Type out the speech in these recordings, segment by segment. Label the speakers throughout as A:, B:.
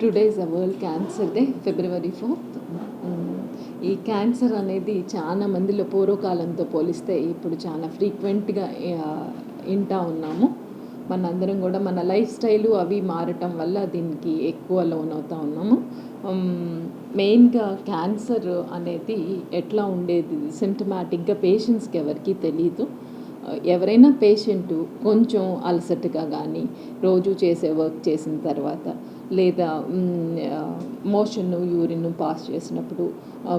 A: Today is a world cancer day February fourth ఈ cancer అనేది చాలా మందిలో పూర్వకాలంతో పోలిస్తే ఇప్పుడు చాలా ఫ్రీక్వెంట్గా వింటా ఉన్నాము. మనందరం కూడా మన లైఫ్ స్టైలు అవి మారటం వల్ల దీనికి ఎక్కువ లోన్ అవుతా ఉన్నాము. మెయిన్గా క్యాన్సర్ అనేది ఎట్లా ఉండేది? సిమ్టమాటిక్గా పేషెంట్స్కి ఎవరికి తెలియదు ఎవరైనా పేషెంట్ కొంచెం అలసటగా కానీ రోజు చేసే వర్క్ చేసిన తర్వాత లేదా మోషన్ యూరిన్ పాస్ చేసినప్పుడు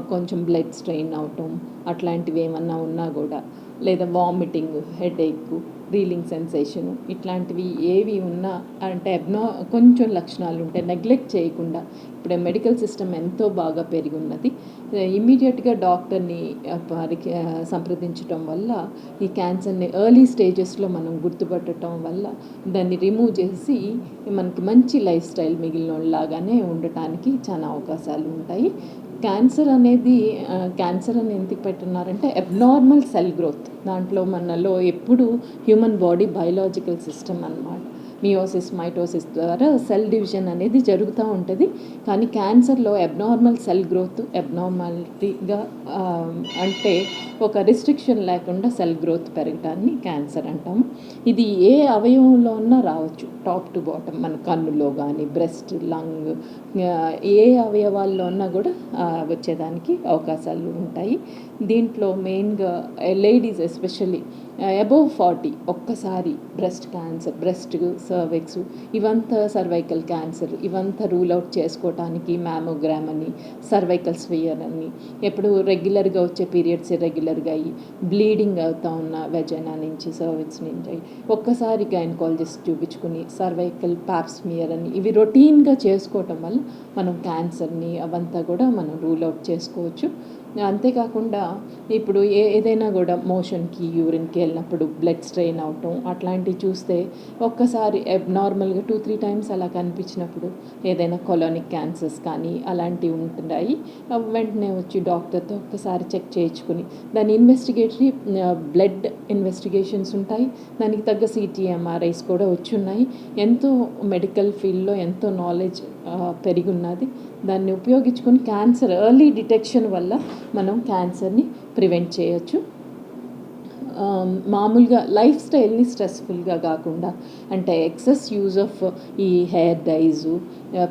A: కొంచెం బ్లడ్ స్ట్రెయిన్ అవటం అట్లాంటివి ఏమన్నా ఉన్నా కూడా లేదా వామిటింగ్ హెడేక్ రీలింగ్ సెన్సేషన్ ఇట్లాంటివి ఏవి ఉన్నా అంటే అబ్నో కొంచెం లక్షణాలు ఉంటాయి నెగ్లెక్ట్ చేయకుండా ఇప్పుడు మెడికల్ సిస్టమ్ ఎంతో బాగా పెరిగి ఉన్నది ఇమ్మీడియట్గా డాక్టర్ని సంప్రదించటం వల్ల ఈ క్యాన్సర్ని ఎర్లీ స్టేజెస్లో మనం గుర్తుపట్టడం వల్ల దాన్ని రిమూవ్ చేసి మనకి మంచి లైఫ్ స్టైల్ మిగిలిన లాగానే ఉండటానికి చాలా అవకాశాలు ఉంటాయి. క్యాన్సర్ అనేది క్యాన్సర్ అని ఎందుకు పెట్టున్నారంటే అబ్నార్మల్ సెల్ గ్రోత్. దాంట్లో మనలో ఎప్పుడు హ్యూమన్ బాడీ బయలాజికల్ సిస్టమ్ అన్నమాట. మియోసిస్ మైటోసిస్ ద్వారా సెల్ డివిజన్ అనేది జరుగుతూ ఉంటుంది. కానీ క్యాన్సర్లో అబ్నార్మల్ సెల్ గ్రోత్ అబ్నార్మాలిటీగా అంటే ఒక రిస్ట్రిక్షన్ లేకుండా సెల్ గ్రోత్ పెరగటాన్ని క్యాన్సర్ అంటాము. ఇది ఏ అవయవంలో ఉన్నా రావచ్చు. టాప్ టు బాటమ్ మన కన్నులో కానీ బ్రెస్ట్ లంగ్ ఏ అవయవాల్లో ఉన్నా కూడా వచ్చేదానికి అవకాశాలు ఉంటాయి. దీంట్లో మెయిన్గా లేడీస్ ఎస్పెషల్లీ అబోవ్ ఫార్టీ ఒక్కసారి బ్రెస్ట్ క్యాన్సర్ బ్రెస్ట్ సర్వెక్స్ ఇవంతా సర్వైకల్ క్యాన్సర్ ఇవంతా రూల్ అవుట్ చేసుకోవటానికి మ్యామోగ్రామ్ అని సర్వైకల్ స్వియర్ అని. ఎప్పుడు రెగ్యులర్గా వచ్చే పీరియడ్స్ రెగ్యులర్గా అయ్యి బ్లీడింగ్ అవుతా ఉన్న వెజైనా నుంచి సర్వెక్స్ నుంచి ఒక్కసారి గైనకాలజిస్ట్ చూపించుకుని సర్వైకల్ ప్యాప్స్మియర్ అని ఇవి రొటీన్గా చేసుకోవటం వల్ల మనం క్యాన్సర్ని అవంతా కూడా మనం రూల్ అవుట్ చేసుకోవచ్చు. అంతేకాకుండా ఇప్పుడు ఏ ఏదైనా కూడా మోషన్కి యూరిన్కి వెళ్ళినప్పుడు బ్లడ్ స్ట్రెయిన్ అవటం అట్లాంటివి చూస్తే ఒక్కసారి నార్మల్గా టూ త్రీ టైమ్స్ అలా కనిపించినప్పుడు ఏదైనా కొలోనిక్ క్యాన్సర్స్ కానీ అలాంటివి ఉంటున్నాయి వెంటనే వచ్చి డాక్టర్తో ఒక్కసారి చెక్ చేయించుకుని దాని ఇన్వెస్టిగేటరీ బ్లడ్ ఇన్వెస్టిగేషన్స్ ఉంటాయి దానికి తగ్గ సిటీఎంఆర్ఐస్ కూడా వచ్చి ఉన్నాయి. ఎంతో మెడికల్ ఫీల్డ్లో ఎంతో నాలెడ్జ్ పెరిగి ఉన్నది. దాన్ని ఉపయోగించుకొని క్యాన్సర్ ఎర్లీ డిటెక్షన్ వల్ల మనం క్యాన్సర్ని ప్రివెంట్ చేయొచ్చు. Um, మామూలుగా లైఫ్ స్టైల్ని స్ట్రెస్ఫుల్గా కాకుండా అంటే ఎక్సెస్ యూజ్ ఆఫ్ ఈ హెయిర్ డైజు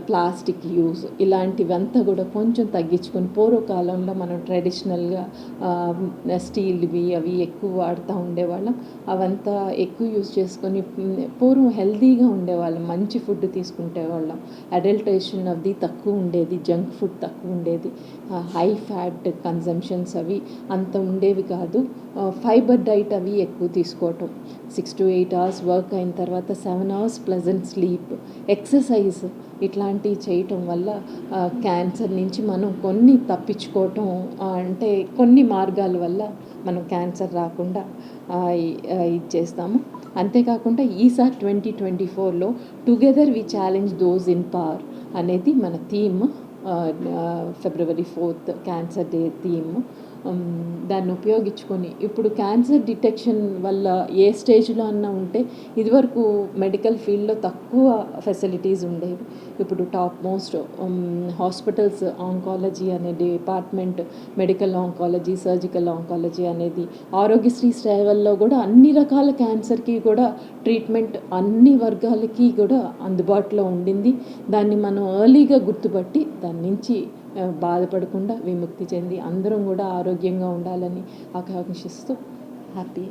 A: ప్లాస్టిక్ యూజ్ ఇలాంటివంతా కూడా కొంచెం తగ్గించుకొని పూర్వకాలంలో మనం ట్రెడిషనల్గా స్టీల్వి um, అవి ఎక్కువ వాడుతూ ఉండేవాళ్ళం. అవంతా ఎక్కువ యూజ్ చేసుకొని పూర్వం హెల్తీగా ఉండేవాళ్ళం మంచి ఫుడ్ తీసుకుంటేవాళ్ళం. అడల్టేషన్ అది తక్కువ ఉండేది జంక్ ఫుడ్ తక్కువ ఉండేది. హై ఫ్యాట్ కన్జంప్షన్స్ అవి అంత ఉండేవి కాదు. ఫైబర్ డైట్ అవి ఎక్కువ తీసుకోవటం. Six to eight hours work అయిన తర్వాత seven hours pleasant sleep. Exercise ఇట్లాంటివి చేయటం వల్ల క్యాన్సర్ నుంచి మనం కొన్ని తప్పించుకోవటం అంటే కొన్ని మార్గాల వల్ల మనం క్యాన్సర్ రాకుండా ఇది చేస్తాము. అంతేకాకుండా ఈసారి ట్వంటీ ట్వంటీ ఫోర్లో together we challenge those in power అనేది మన theme February fourth cancer day theme. దాన్ని ఉపయోగించుకొని. ఇప్పుడు క్యాన్సర్ డిటెక్షన్ వల్ల ఏ స్టేజ్లో అన్నా ఉంటే ఇదివరకు మెడికల్ ఫీల్డ్లో తక్కువ ఫెసిలిటీస్ ఉండేవి. ఇప్పుడు టాప్ మోస్ట్ హాస్పిటల్స్ ఆంకాలజీ అనే department medical oncology surgical oncology అనేది ఆరోగ్యశ్రీ సేవల్లో కూడా అన్ని రకాల క్యాన్సర్కి కూడా ట్రీట్మెంట్ అన్ని వర్గాలకి కూడా అందుబాటులో ఉండింది. దాన్ని మనం ఎర్లీగా గుర్తుపట్టి దాని నుంచి బాధపడకుండా విముక్తి చెంది అందరం కూడా ఆరోగ్యంగా ఉండాలని ఆకాంక్షిస్తూ హ్యాపీ